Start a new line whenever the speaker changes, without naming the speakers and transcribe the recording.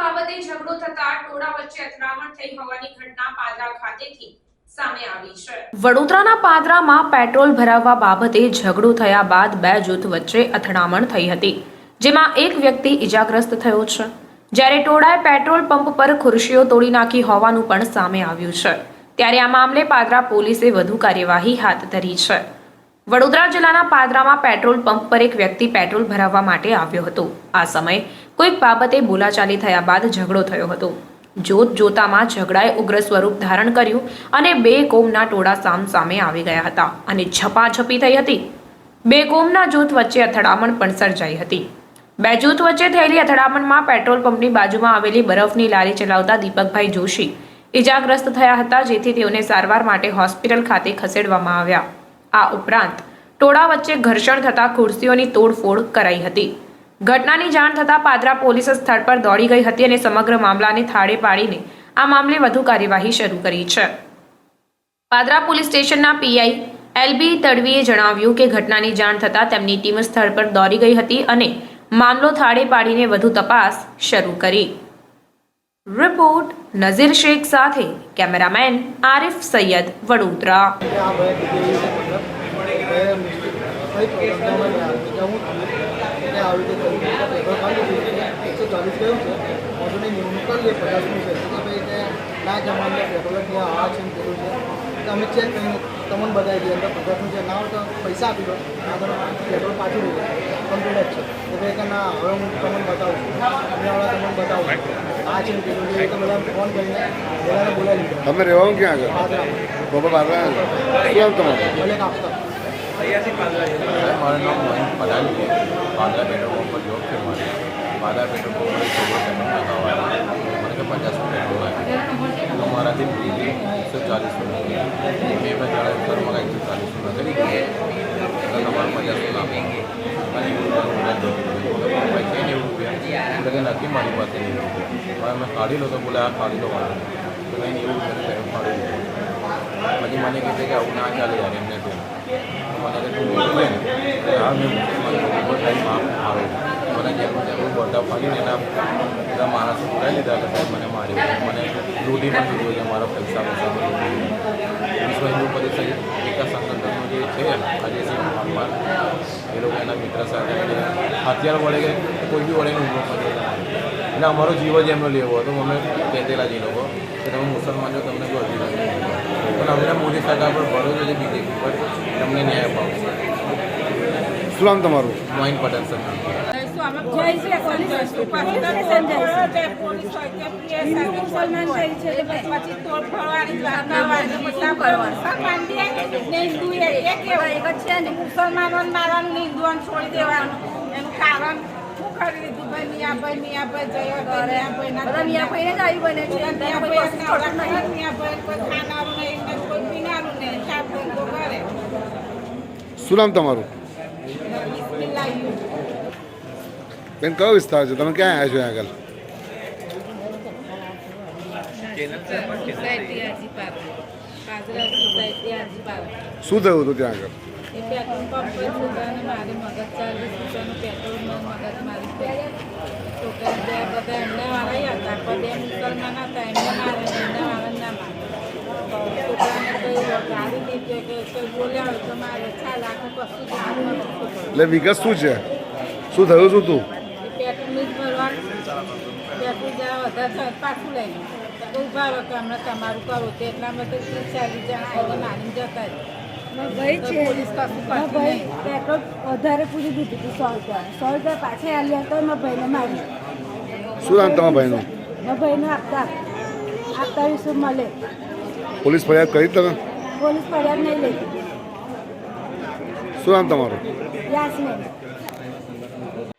બાબતે ઝઘડો થતા ટોળા વચ્ચે અથડામણ થઈ હોવાની ઘટના પાદરા ખાતેથી વડોદરાના પાદરામાં પેટ્રોલ ભરાવવા બાબતે ઝઘડો થયા બાદ બે જૂથ વચ્ચે અથડામણ થઈ હતી, જેમાં એક વ્યક્તિ ઈજાગ્રસ્ત થયો છે. જ્યારે ટોળાએ પેટ્રોલ પંપ પર ખુરશીઓ તોડી નાખી હોવાનું પણ સામે આવ્યું છે. ત્યારે આ મામલે પાદરા પોલીસે વધુ કાર્યવાહી હાથ ધરી છે. વડોદરા જિલ્લાના પાદરામાં પેટ્રોલ પંપ પર એક વ્યક્તિ પેટ્રોલ ભરાવવા માટે આવ્યો હતો. આ સમયે કોઈક બાબતે બોલાચાલી થયા બાદ ઝઘડો થયો હતો. જોત જોતામાં ઝઘડાએ ઉગ્ર સ્વરૂપ ધારણ કર્યું અને બે કોમના ટોળા સામ સામે આવી ગયા હતા અને ઝપાઝપી થઈ હતી. બે કોમના જૂથ વચ્ચે અથડામણ પણ સર્જાઈ હતી. બે જૂથ વચ્ચે થયેલી અથડામણમાં પેટ્રોલ પંપની બાજુમાં આવેલી બરફની લારી ચલાવતા દીપકભાઈ જોશી ઇજાગ્રસ્ત થયા હતા, જેથી તેઓને સારવાર માટે હોસ્પિટલ ખાતે ખસેડવામાં આવ્યા. આ ઉપરાંત ટોળા વચ્ચે ઘર્ષણ થતા ખુરશીઓની તોડફોડ કરાઈ હતી. ઘટનાની જાણ થતાં પાદરા પોલીસ સ્થળ પર દોડી ગઈ હતી અને સમગ્ર મામલાને થાળે પાડીને આ મામલે વધુ કાર્યવાહી શરૂ કરી છે. પાદરા પોલીસ સ્ટેશનના પીઆઈ એલબી તડવીએ જણાવ્યું કે ઘટનાની જાણ થતાં તેમની ટીમ સ્થળ પર દોડી ગઈ હતી અને મામલો થાળે પાડીને વધુ તપાસ શરૂ કરી. રિપોર્ટ નઝીર શેખ સાથે કેમેરામેન આરિફ સૈયદ વડોદરા.
ના જમાને પેપર જ આ છે. અમે ચેક કરીને તમને બતાવી દઈએ. અંદર પચાસનું છે ના હોય તો પૈસા આપી દો. ના પેટ્રોલ પાછું લઈ કમ્પ્લીટ જ છે. એટલે કે ના હવે હું તમને બતાવું છું. અમદાવાદ તમને બતાવું આ છે એ તો બધા ફોન કરીને બધાને બોલાવી લીધો.
તમે રહેવાનું ક્યાં આગળ? બાબા બાબા શું નામ તમારું
ભલે કાપતા
મારું નામ મોહિત પડાલી છે. પાદરા પેટ્રોલ પંપ પર જોબ છે મારી. પેમેન્ટ લગાવવા મને પચાસ રૂપિયા તો મારાથી ગઈ એકસો ચાલીસ રૂપિયા મેં એમને જણાવ્યું સર મારા એકસો ચાલીસ રૂપિયા. કરી તમારે પચાસ રૂપિયા છે નેવું રૂપિયા એટલે કે નથી મારી પાસે નેવું રૂપિયા મેં કાઢી લો તો બોલે આ કાઢી લો મારું તો કંઈ નેવું રૂપિયા કાઢી પછી મને કહે છે કે આવું ના ચાલે યાર એમને તો. મને તું મોકલે ને. હા મેં મારો મને જેમ જેમ બોલતા ફાડીને એના બધા માણસો બોલાવી લીધા હતા સાહેબ મને માર્યો. મને લૂંટી પણ જોઈએ છે મારા પૈસા પૈસા વિશ્વ હિન્દુ પરિષદ વિકાસ સંગઠનનો જે છે છે ભગવાન એ લોકો એના મિત્ર સાથે હથિયાર વડે કે કોઈ બી વડે હુમલો કરે એટલે અમારો જીવ જ એમનો લેવો હતો. અમે કહેતેલા જે લોકો કે તમે મુસલમાન છો તમને કોઈ અધિકાર નથી. પણ અમને મોદી સરકાર પર ભરોસો છે બીજેપી પર તમને ન્યાય અપાવશે
શું નામ તમારું?
મોહિન પટેલ સર.
દેવાનું કારણ શું કરે
શું નામ તમારું? બેન કયો વિસ્તાર છે તમે ક્યાં આવ્યા છો આગળ શું થયું હતું ત્યાં આગળ એટલે વિગત શું છે શું થયું શું તું
એ પેટ્રોલની જ ભરવાનું તો પાછું લઈ લે તો ઊભા રહો કે હમણાં તમારું કરો તો એટલા તો ત્રીસ ચાલીસ જણા આવીને મારીને જતા
ભાઈ પેટ્રોલ વધારે પૂરી દીધું હતું સો રૂપિયા સો રૂપિયા પાછા આલ્યા તો મારા ભાઈને મારી
શું નામ તમારા ભાઈનું?
મારા ભાઈને આપતા આપતા મળે
પોલીસ ફરિયાદ કરી તમે?
પોલીસ ફરિયાદ નહીં લેતી
શું નામ તમારું?
યાસમીન.